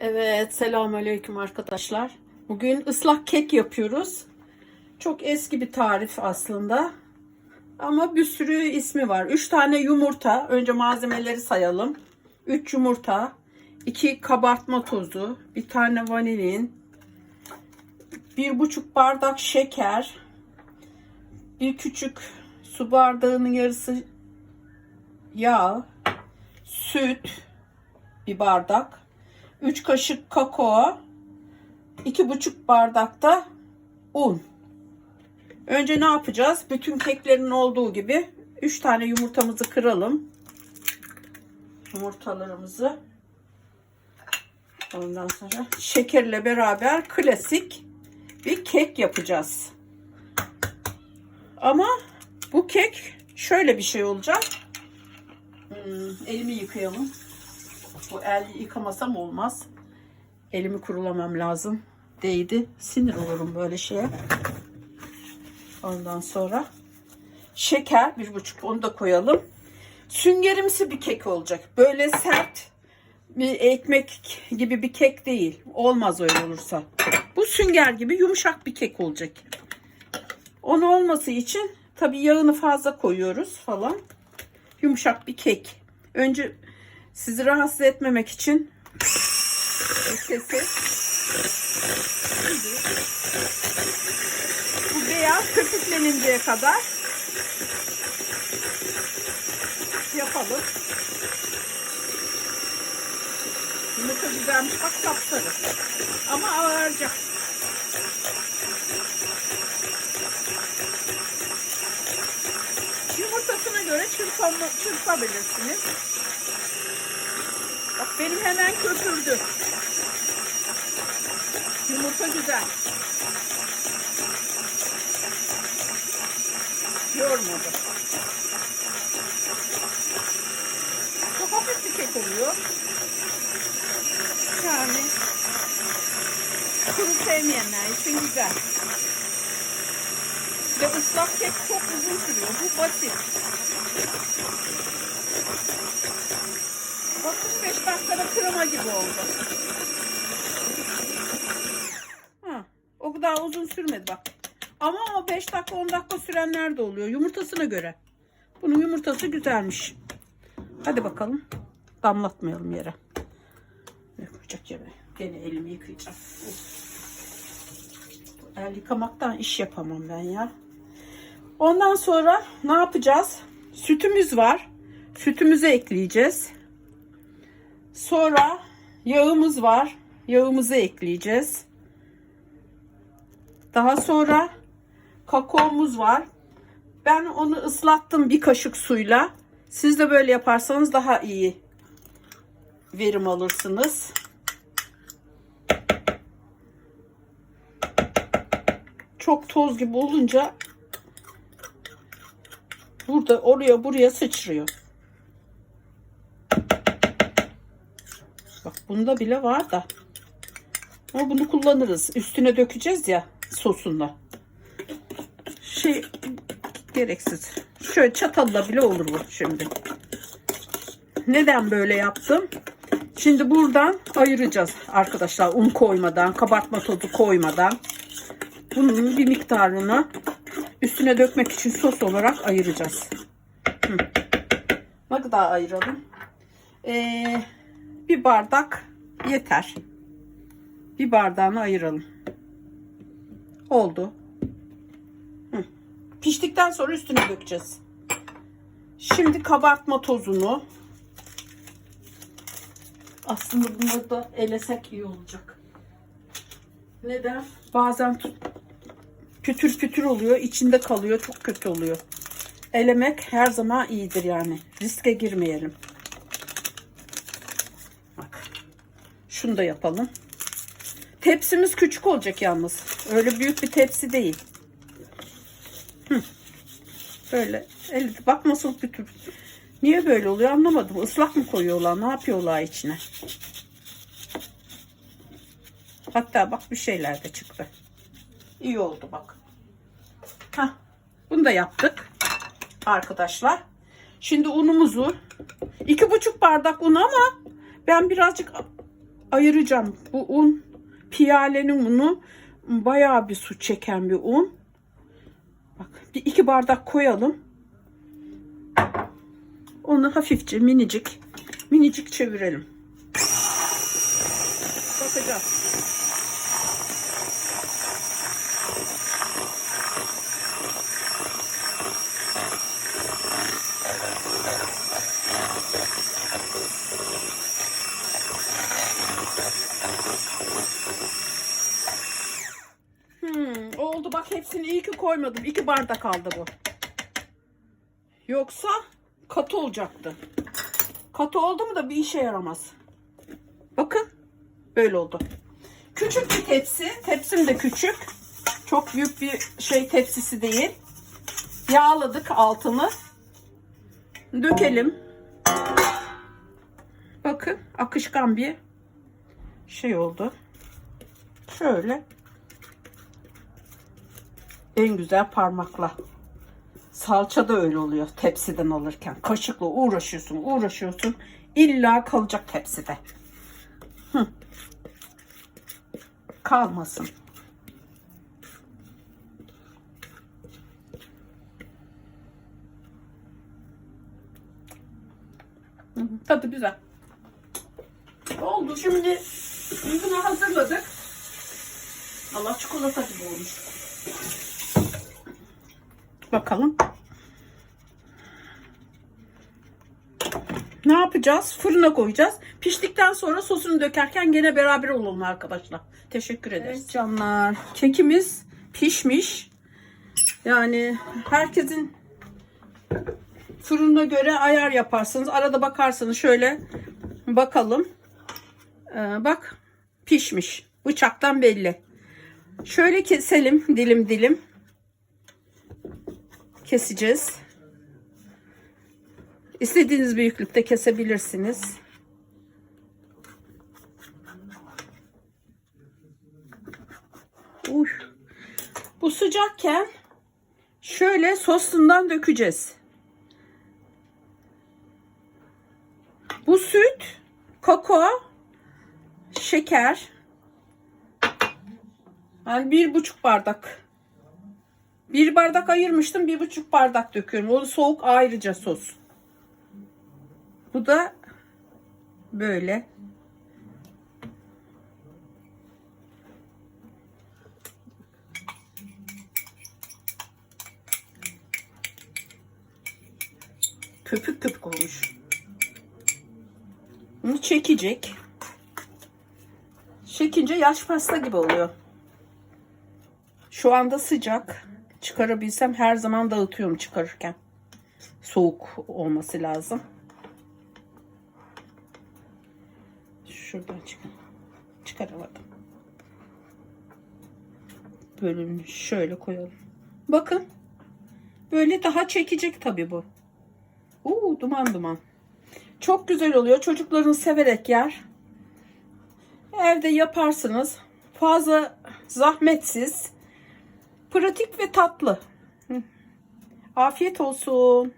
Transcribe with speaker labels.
Speaker 1: Evet, selamünaleyküm arkadaşlar. Bugün ıslak kek yapıyoruz. Çok eski bir tarif aslında. Ama bir sürü ismi var. 3 tane yumurta. Önce malzemeleri sayalım. 3 yumurta, 2 kabartma tozu, bir tane vanilin, 1,5 bardak şeker, bir küçük su bardağının yarısı yağ, süt, bir bardak, 3 kaşık kakao, 2,5 bardakta un. Önce ne yapacağız? Bütün keklerin olduğu gibi 3 tane yumurtamızı kıralım. Yumurtalarımızı. Ondan sonra şekerle beraber klasik bir kek yapacağız. Ama bu kek şöyle bir şey olacak. Hmm, elimi yıkayalım. Bu el yıkamasam olmaz. Elimi kurulamam lazım. Değdi. Sinir olurum böyle şeye. Ondan sonra şeker bir buçuk onu da koyalım. Süngerimsi bir kek olacak. Böyle sert bir ekmek gibi bir kek değil. Olmaz öyle olursa. Bu sünger gibi yumuşak bir kek olacak. Onu olması için tabii yağını fazla koyuyoruz falan. Yumuşak bir kek. Önce sizi rahatsız etmemek için sesi bu beyaz köpükleninceye kadar yapalım. Yumurta güzelmiş bak sapsarı. Ama ağıracak. Yumurtasına göre çırpama, çırpabilirsiniz. Benim hemen köpürdü. Yumurta güzel. Yormadı. Çok hafif bir kek oluyor. Yani kuru sevmeyenler için güzel. Ve ıslak kek çok uzun sürüyor. Bu basit. 5 dakikada krema gibi oldu. Ha, o kadar uzun sürmedi bak. Ama o 5 dakika 10 dakika sürenler de oluyor. Yumurtasına göre. Bunun yumurtası güzelmiş. Hadi bakalım. Damlatmayalım yere. Ne koyacak yere? Gene elimi yıkayacağım. El yıkamaktan iş yapamam ben ya. Ondan sonra ne yapacağız? Sütümüz var. Sütümüzü ekleyeceğiz. Sonra yağımız var. Yağımızı ekleyeceğiz. Daha sonra kakaomuz var. Ben onu ıslattım bir kaşık suyla. Siz de böyle yaparsanız daha iyi verim alırsınız. Çok toz gibi olunca burada oraya buraya sıçrıyor. Bak bunda bile var da. Ama bunu kullanırız. Üstüne dökeceğiz ya sosunda. Şey gereksiz. Şöyle çatalla bile olur bu şimdi. Neden böyle yaptım? Şimdi buradan ayıracağız arkadaşlar. Un koymadan, kabartma tozu koymadan. Bunun bir miktarını üstüne dökmek için sos olarak ayıracağız. Hı. Ne kadar ayıralım? Ee, bir bardak yeter. Bir bardağını ayıralım. Oldu. Hı. Piştikten sonra üstüne dökeceğiz. Şimdi kabartma tozunu aslında bunları da elesek iyi olacak. Neden? Bazen pütür pütür oluyor. içinde kalıyor. Çok kötü oluyor. Elemek her zaman iyidir yani. Riske girmeyelim. Şunu da yapalım. Tepsimiz küçük olacak yalnız. Öyle büyük bir tepsi değil. Böyle. El, bak nasıl pütür. Niye böyle oluyor anlamadım. Islak mı koyuyorlar? Ne yapıyorlar içine? Hatta bak bir şeyler de çıktı. İyi oldu bak. Hah, bunu da yaptık. Arkadaşlar. Şimdi unumuzu iki buçuk bardak un ama ben birazcık ayıracağım. Bu un piyalenin unu bayağı bir su çeken bir un. Bak bir iki bardak koyalım. Onu hafifçe minicik minicik çevirelim. Bakacağız. Hmm, oldu bak hepsini iyi ki koymadım. İki bardak aldı bu. Yoksa katı olacaktı. Katı oldu mu da bir işe yaramaz. Bakın böyle oldu. Küçük bir tepsi. Tepsim de küçük. Çok büyük bir şey tepsisi değil. Yağladık altını. Dökelim. Bakın akışkan bir şey oldu. Şöyle en güzel parmakla. Salça da öyle oluyor tepsiden alırken. Kaşıkla uğraşıyorsun, uğraşıyorsun. İlla kalacak tepside. Hı. Kalmasın. Hı hı, Tadı güzel. Oldu. Şimdi bunu hazırladık. Allah çikolata gibi olmuş. Bakalım. Ne yapacağız? Fırına koyacağız. Piştikten sonra sosunu dökerken gene beraber olalım arkadaşlar. Teşekkür ederiz. canlar. Kekimiz pişmiş. Yani herkesin fırına göre ayar yaparsınız. Arada bakarsınız şöyle bakalım. Ee, bak pişmiş. Bıçaktan belli. Şöyle keselim dilim dilim keseceğiz. İstediğiniz büyüklükte kesebilirsiniz. Uy. Bu sıcakken şöyle sosundan dökeceğiz. Bu süt, kakao, şeker. Yani bir buçuk bardak bir bardak ayırmıştım. Bir buçuk bardak döküyorum. O soğuk ayrıca sos. Bu da böyle. Köpük köpük olmuş. Bunu çekecek. Çekince yaş pasta gibi oluyor. Şu anda sıcak. Çıkarabilsem her zaman dağıtıyorum çıkarırken. Soğuk olması lazım. Şuradan çıkar. Çıkaramadım. Bölümünü şöyle koyalım. Bakın. Böyle daha çekecek tabii bu. Oo, duman duman. Çok güzel oluyor. Çocukların severek yer. Evde yaparsınız. Fazla zahmetsiz. Pratik ve tatlı. Afiyet olsun.